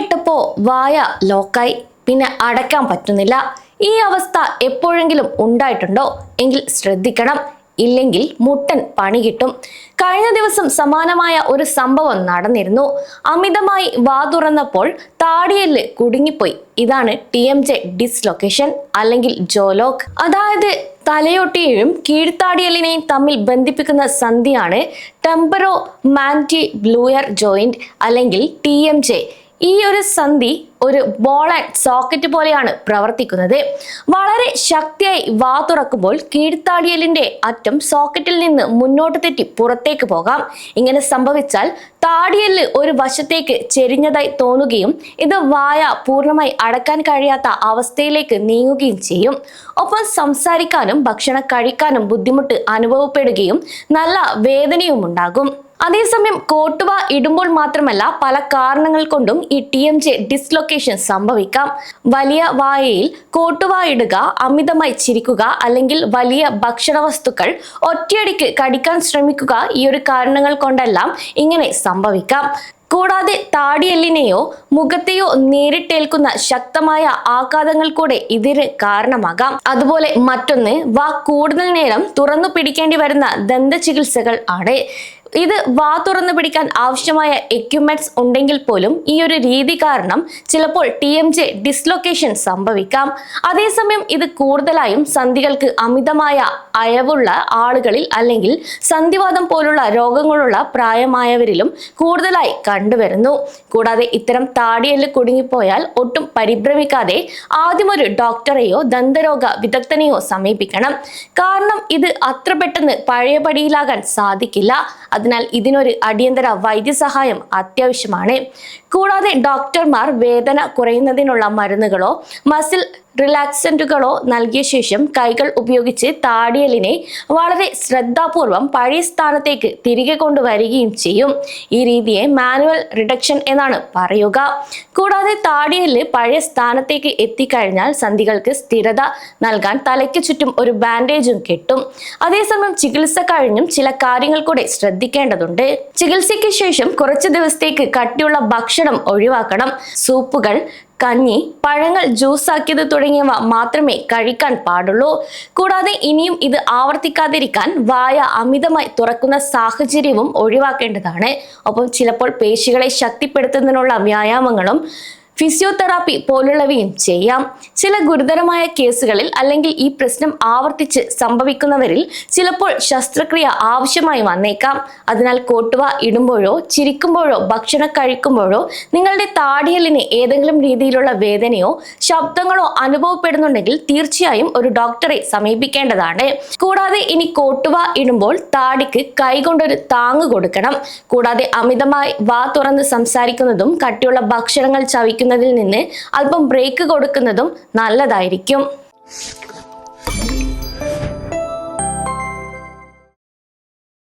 ഇട്ടപ്പോ വായ ലോക്കായി. പിന്നെ അടയ്ക്കാൻ പറ്റുന്നില്ല. ഈ അവസ്ഥ എപ്പോഴെങ്കിലും ഉണ്ടായിട്ടുണ്ടോ? എങ്കിൽ ശ്രദ്ധിക്കണം. ഇല്ലെങ്കിൽ മുട്ടൻ പണി കിട്ടും. കഴിഞ്ഞ ദിവസം സമാനമായ ഒരു സംഭവം നടന്നിരുന്നു. അമിതമായി വാ തുറന്നപ്പോൾ താടിയൽ കുടുങ്ങിപ്പോയി. ഇതാണ് ടി എം ജെ ഡിസ്ലൊക്കേഷൻ അല്ലെങ്കിൽ ജോലോക്ക് അതായത് തലയൊട്ടിയെയും കീഴ്ത്താടിയലിനെയും തമ്മിൽ ബന്ധിപ്പിക്കുന്ന സന്ധിയാണ് ടെമ്പറോ മാന്റി ബ്ലൂയർ ജോയിന്റ് അല്ലെങ്കിൽ ടി എം ജെ. ഈ ഒരു സന്ധി ഒരു ബോൾ ആൻഡ് സോക്കറ്റ് പോലെയാണ് പ്രവർത്തിക്കുന്നത്. വളരെ ശക്തിയായി വാ തുറക്കുമ്പോൾ കീഴ്ത്താടിയലിന്റെ അറ്റം സോക്കറ്റിൽ നിന്ന് മുന്നോട്ട് തെറ്റി പുറത്തേക്ക് പോകാം. ഇങ്ങനെ സംഭവിച്ചാൽ താടിയൽ ഒരു വശത്തേക്ക് ചെരിഞ്ഞതായി തോന്നുകയും ഇത് വായ പൂർണമായി അടക്കാൻ കഴിയാത്ത അവസ്ഥയിലേക്ക് നീങ്ങുകയും ചെയ്യും. ഒപ്പം സംസാരിക്കാനും ഭക്ഷണം കഴിക്കാനും ബുദ്ധിമുട്ട് അനുഭവപ്പെടുകയും നല്ല വേദനയും ഉണ്ടാകും അതേസമയം കോട്ടുവ ഇടുമ്പോൾ മാത്രമല്ല പല കാരണങ്ങൾ കൊണ്ടും ഈ ടി എം ജെ ഡിസ്ലൊക്കേഷൻ സംഭവിക്കാം. വലിയ വായയിൽ കോട്ടുവ ഇടുക അമിതമായി ചിരിക്കുക അല്ലെങ്കിൽ വലിയ ഭക്ഷണ വസ്തുക്കൾ ഒറ്റയടിക്ക് കടിക്കാൻ ശ്രമിക്കുക ഈ ഒരു കാരണങ്ങൾ കൊണ്ടെല്ലാം ഇങ്ങനെ സംഭവിക്കാം. കൂടാതെ താടിയെല്ലിനെയോ മുഖത്തെയോ നേരിട്ടേൽക്കുന്ന ശക്തമായ ആഘാതങ്ങൾ കൂടെ ഇതിന് കാരണമാകാം. അതുപോലെ മറ്റൊന്ന് വാ കൂടുതൽ നേരം തുറന്നു പിടിക്കേണ്ടി വരുന്ന ദന്ത ചികിത്സകൾ ആണ്. ഇത് വാ തുറന്നു പിടിക്കാൻ ആവശ്യമായ എക്യുപ്മെന്റ്സ് ഉണ്ടെങ്കിൽ പോലും ഈ ഒരു രീതി കാരണം ചിലപ്പോൾ ടി എം ജെ ഡിസ്ലൊക്കേഷൻ സംഭവിക്കാം. അതേസമയം ഇത് കൂടുതലായും സന്ധികൾക്ക് അമിതമായ അയവുള്ള ആളുകളിൽ അല്ലെങ്കിൽ സന്ധിവാദം പോലുള്ള രോഗങ്ങളുള്ള പ്രായമായവരിലും കൂടുതലായി കണ്ടുവരുന്നു. കൂടാതെ ഇത്തരം താടിയൽ കുടുങ്ങിപ്പോയാൽ ഒട്ടും പരിഭ്രമിക്കാതെ ആദ്യം ഒരു ഡോക്ടറെയോ ദന്തരോഗ വിദഗ്ധനെയോ സമീപിക്കണം. കാരണം ഇത് അത്ര പെട്ടെന്ന് പഴയപടിയിലാകാൻ സാധിക്കില്ല. അതിനാൽ ഇതിനൊരു അടിയന്തര വൈദ്യസഹായം അത്യാവശ്യമാണ്. കൂടാതെ ഡോക്ടർമാർ വേദന കുറയുന്നതിനുള്ള മരുന്നുകളോ മസിൽ റിലാക്സന്റുകളോ നൽകിയ ശേഷം കൈകൾ ഉപയോഗിച്ച് താടിയലിനെ വളരെ ശ്രദ്ധാപൂർവം പഴയ സ്ഥാനത്തേക്ക് തിരികെ കൊണ്ടുവരികയും ചെയ്യും. ഈ രീതിയെ മാനുവൽ റിഡക്ഷൻ എന്നാണ് പറയുക. കൂടാതെ താടിയൽ പഴയ സ്ഥാനത്തേക്ക് എത്തിക്കഴിഞ്ഞാൽ സന്ധികൾക്ക് സ്ഥിരത നൽകാൻ തലയ്ക്ക് ചുറ്റും ഒരു ബാൻഡേജും കെട്ടും. അതേസമയം ചികിത്സ കഴിഞ്ഞും ചില കാര്യങ്ങൾ കൂടെ ശ്രദ്ധിക്കേണ്ടതുണ്ട്. ചികിത്സയ്ക്ക് ശേഷം കുറച്ച് ദിവസത്തേക്ക് കട്ടിയുള്ള ഭക്ഷണം ഒഴിവാക്കണം. സൂപ്പുകൾ കഞ്ഞി പഴങ്ങൾ ജ്യൂസാക്കിയത് തുടങ്ങിയവ മാത്രമേ കഴിക്കാൻ പാടുള്ളൂ. കൂടാതെ ഇനിയും ഇത് ആവർത്തിക്കാതിരിക്കാൻ വായ അമിതമായി തുറക്കുന്ന സാഹചര്യവും ഒഴിവാക്കേണ്ടതാണ്. ഒപ്പം ചിലപ്പോൾ പേശികളെ ശക്തിപ്പെടുത്തുന്നതിനുള്ള വ്യായാമങ്ങളും ഫിസിയോതെറാപ്പി പോലുള്ളവയും ചെയ്യാം. ചില ഗുരുതരമായ കേസുകളിൽ അല്ലെങ്കിൽ ഈ പ്രശ്നം ആവർത്തിച്ച് സംഭവിക്കുന്നവരിൽ ചിലപ്പോൾ ശസ്ത്രക്രിയ ആവശ്യമായി വന്നേക്കാം. അതിനാൽ കോട്ടുവ ഇടുമ്പോഴോ ചിരിക്കുമ്പോഴോ ഭക്ഷണം കഴിക്കുമ്പോഴോ നിങ്ങളുടെ താടിയലിന് ഏതെങ്കിലും രീതിയിലുള്ള വേദനയോ ശബ്ദങ്ങളോ അനുഭവപ്പെടുന്നുണ്ടെങ്കിൽ തീർച്ചയായും ഒരു ഡോക്ടറെ സമീപിക്കേണ്ടതാണ്. കൂടാതെ ഇനി കോട്ടുവ ഇടുമ്പോൾ താടിക്ക് കൈകൊണ്ടൊരു താങ്ങ് കൊടുക്കണം. കൂടാതെ അമിതമായി വാ തുറന്ന് സംസാരിക്കുന്നതും കട്ടിയുള്ള ഭക്ഷണങ്ങൾ ചവിക്കുന്നതിൽ നിന്ന് അല്പം ബ്രേക്ക് കൊടുക്കുന്നതും നല്ലതായിരിക്കും.